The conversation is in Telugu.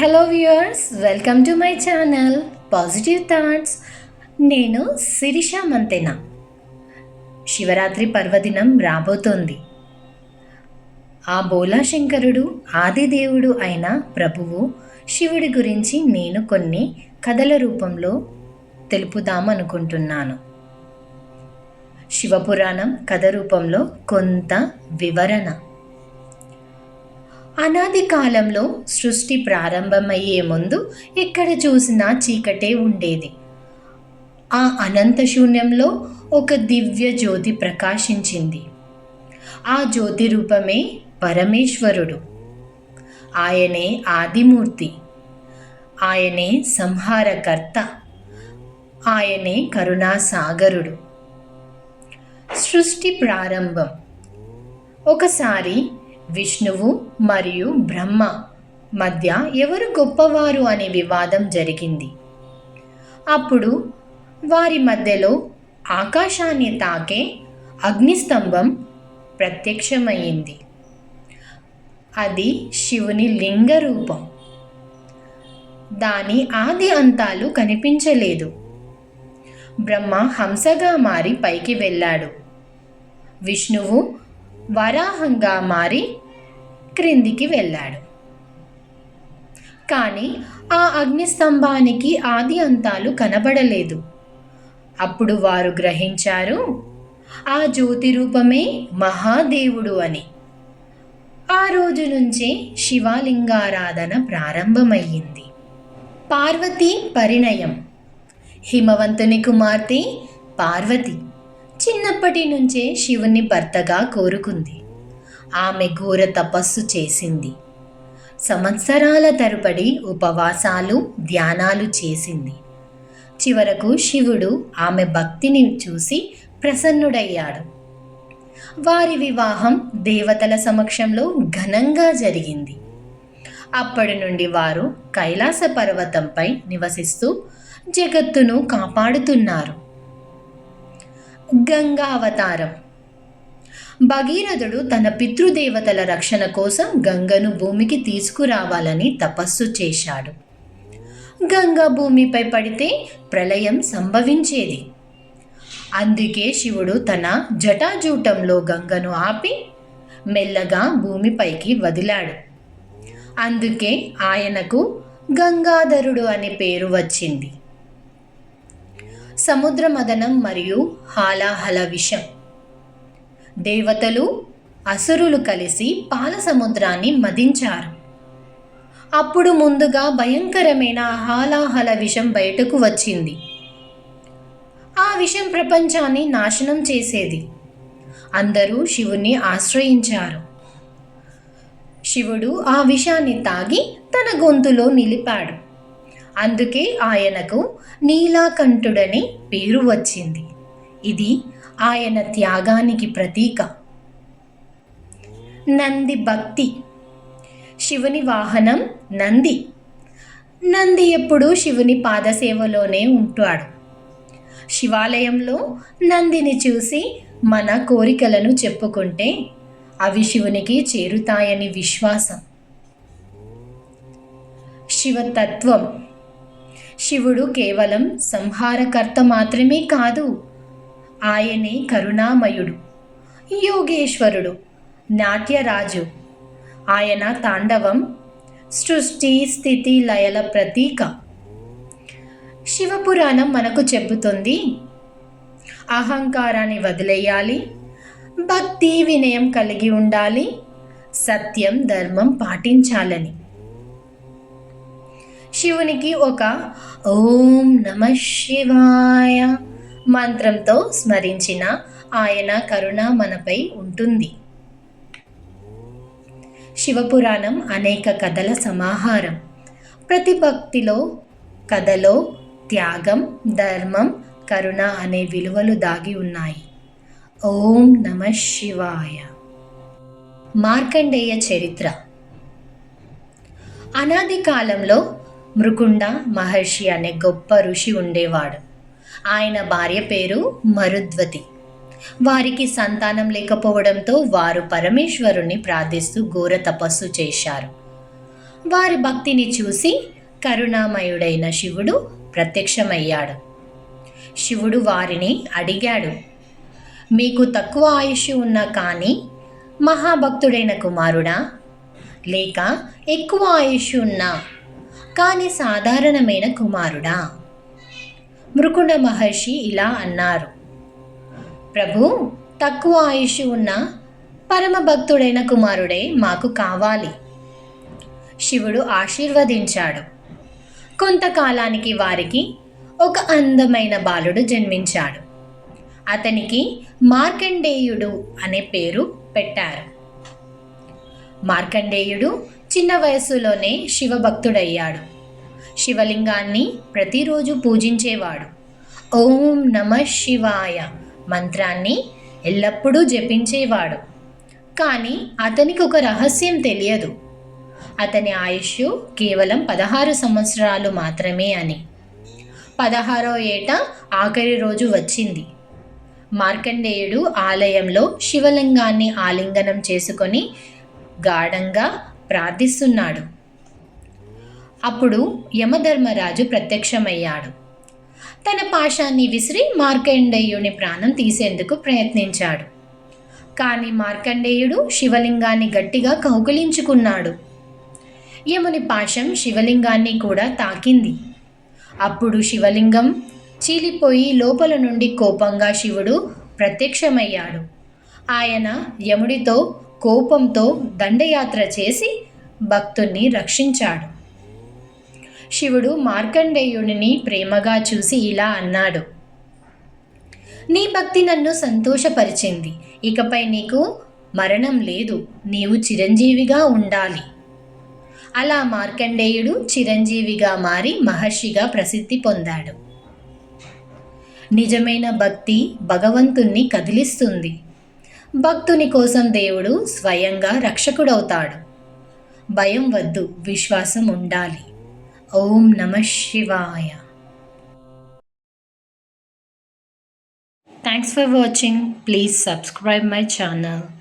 Hello viewers welcome to my channel positive thoughts నేను శిరీష మంతెన? శివరాత్రి పర్వదినం రాబోతోంది. ఆ బోలాశంకరుడు ఆదిదేవుడు అయిన ప్రభువు శివుడి గురించి నేను కొన్ని కథల రూపంలో తెలుపుదామనుకుంటున్నాను. శివపురాణం కథ రూపంలో కొంత వివరణ. అనాది కాలంలో సృష్టి ప్రారంభమయ్యే ముందు ఎక్కడ చూసినా చీకటే ఉండేది. ఆ అనంత శూన్యంలో ఒక దివ్య జ్యోతి ప్రకాశించింది. ఆ జ్యోతి రూపమే పరమేశ్వరుడు. ఆయనే ఆదిమూర్తి. ఆయనే సంహారకర్త. ఆయనే కరుణాసాగరుడు. సృష్టి ప్రారంభం. ఒకసారి విష్ణువు మరియు బ్రహ్మ మధ్య ఎవరు గొప్పవారు అనే వివాదం జరిగింది. అప్పుడు వారి మధ్యలో ఆకాశాన్ని తాకే అగ్నిస్తంభం ప్రత్యక్షమయ్యింది. అది శివుని లింగ రూపం. దాని ఆది అంతాలు కనిపించలేదు. బ్రహ్మ హంసగా మారి పైకి వెళ్ళాడు. విష్ణువు వరాహంగా మారి క్రిందికి వెళ్ళాడు. కానీ ఆ అగ్నిస్తంభానికి ఆది అంతాలు కనబడలేదు. అప్పుడు వారు గ్రహించారు ఆ జ్యోతి రూపమే మహాదేవుడు అని. ఆ రోజు నుంచే శివలింగారాధన ప్రారంభమయ్యింది. పార్వతీ పరిణయం. హిమవంతుని కుమార్తె పార్వతి. చిన్నప్పటి నుంచే శివుని భర్తగా కోరుకుంది. ఆమె ఘోర తపస్సు చేసింది. సంవత్సరాల తరబడి ఉపవాసాలు ధ్యానాలు చేసింది. చివరకు శివుడు ఆమె భక్తిని చూసి ప్రసన్నుడయ్యాడు. వారి వివాహం దేవతల సమక్షంలో ఘనంగా జరిగింది. అప్పటి నుండి వారు కైలాస పర్వతంపై నివసిస్తూ జగత్తును కాపాడుతున్నారు. గంగా అవతారం భగీరథుడు తన పితృదేవతల రక్షణ కోసం గంగను భూమికి తీసుకురావాలని తపస్సు చేశాడు. గంగా భూమిపై పడితే ప్రళయం సంభవించేది. అందుకే శివుడు తన జటాజూటంలో గంగను ఆపి మెల్లగా భూమిపైకి వదిలాడు. అందుకే ఆయనకు గంగాధరుడు అనే పేరు వచ్చింది. సముద్ర మదనం మరియు హాలాహల విషం. దేవతలు అసురులు కలిసి పాల సముద్రాన్ని మదించారు. అప్పుడు ముందుగా భయంకరమైన హాలాహల విషం బయటకు వచ్చింది. ఆ విషం ప్రపంచాన్ని నాశనం చేసేది. అందరూ శివుణ్ణి ఆశ్రయించారు. శివుడు ఆ విషాన్ని తాగి తన గొంతులో నిలిపాడు. అందుకే ఆయనకు నీలాకంఠుడని పేరు వచ్చింది. ఇది ఆయన త్యాగానికి ప్రతీక. నంది భక్తి. శివుని వాహనం నంది. నంది ఎప్పుడూ శివుని పాదసేవలోనే ఉంటాడు. శివాలయంలో నందిని చూసి మన కోరికలను చెప్పుకుంటే అవి శివునికి చేరుతాయని విశ్వాసం. శివతత్వం. శివుడు కేవలం సంహారకర్త మాత్రమే కాదు ఆయనే కరుణామయుడు యోగేశ్వరుడు నాట్యరాజు. ఆయన తాండవం సృష్టి స్థితి లయల ప్రతీక. శివపురాణం మనకు చెబుతుంది అహంకారాన్ని వదిలేయాలి భక్తి వినయం కలిగి ఉండాలి సత్యం ధర్మం పాటించాలని. శివునికి ఒక ఓం నమ శివాయ మంత్రంతో స్మరించిన ఆయన కరుణ మనపై ఉంటుంది. శివపురాణం అనేక కథల సమాహారం. ప్రతి భక్తిలో కథలో త్యాగం ధర్మం కరుణ అనే విలువలు దాగి ఉన్నాయి. ఓం నమ శివాయ. మార్కండేయ చరిత్ర. అనాది కాలంలో మృకుండ మహర్షి అనే గొప్ప ఋషి ఉండేవాడు. ఆయన భార్య పేరు మరుద్వతి. వారికి సంతానం లేకపోవడంతో వారు పరమేశ్వరుణ్ణి ప్రార్థిస్తూ ఘోర తపస్సు చేశారు. వారి భక్తిని చూసి కరుణామయుడైన శివుడు ప్రత్యక్షమయ్యాడు. శివుడు వారిని అడిగాడు మీకు తక్కువ ఆయుష్ ఉన్నా కానీ మహాభక్తుడైన కుమారుడా లేక ఎక్కువ ఆయుష్ ఉన్నా కానీ సాధారణమైన కుమారుడా? మృకుండ మహర్షి ఇలా అన్నారు ప్రభు తక్కువ ఆయుష్ ఉన్న పరమభక్తుడైన కుమారుడే మాకు కావాలి. శివుడు ఆశీర్వదించాడు. కొంతకాలానికి వారికి ఒక అందమైన బాలుడు జన్మించాడు. అతనికి మార్కండేయుడు అనే పేరు పెట్టారు. మార్కండేయుడు చిన్న వయస్సులోనే శివభక్తుడయ్యాడు. శివలింగాన్ని ప్రతిరోజు పూజించేవాడు. ఓం నమ శివాయ మంత్రాన్ని ఎల్లప్పుడూ జపించేవాడు. కానీ అతనికి ఒక రహస్యం తెలియదు. అతని ఆయుష్ కేవలం పదహారు సంవత్సరాలు మాత్రమే అని. పదహారో ఏట ఆఖరి రోజు వచ్చింది. మార్కండేయుడు ఆలయంలో శివలింగాన్ని ఆలింగనం చేసుకొని గాఢంగా ప్రార్థిస్తున్నాడు. అప్పుడు యమధర్మరాజు ప్రత్యక్షమయ్యాడు. తన పాశాన్ని విసిరి మార్కండేయుని ప్రాణం తీసేందుకు ప్రయత్నించాడు. కానీ మార్కండేయుడు శివలింగాన్ని గట్టిగా కౌగిలించుకున్నాడు. యముని పాశం శివలింగాన్ని కూడా తాకింది. అప్పుడు శివలింగం చీలిపోయి లోపల నుండి కోపంగా శివుడు ప్రత్యక్షమయ్యాడు. ఆయన యముడితో కోపంతో దండయాత్ర చేసి భక్తుణ్ణి రక్షించాడు. శివుడు మార్కండేయుడిని ప్రేమగా చూసి ఇలా అన్నాడు. నీ భక్తి నన్ను సంతోషపరిచింది. ఇకపై నీకు మరణం లేదు. నీవు చిరంజీవిగా ఉండాలి. అలా మార్కండేయుడు చిరంజీవిగా మారి మహర్షిగా ప్రసిద్ధి పొందాడు. నిజమైన భక్తి భగవంతుణ్ణి కదిలిస్తుంది. భక్తుని కోసం దేవుడు స్వయంగా రక్షకుడవుతాడు. భయం వద్దు విశ్వాసం ఉండాలి. ఓం నమ శివాయ. Thanks for watching please subscribe my channel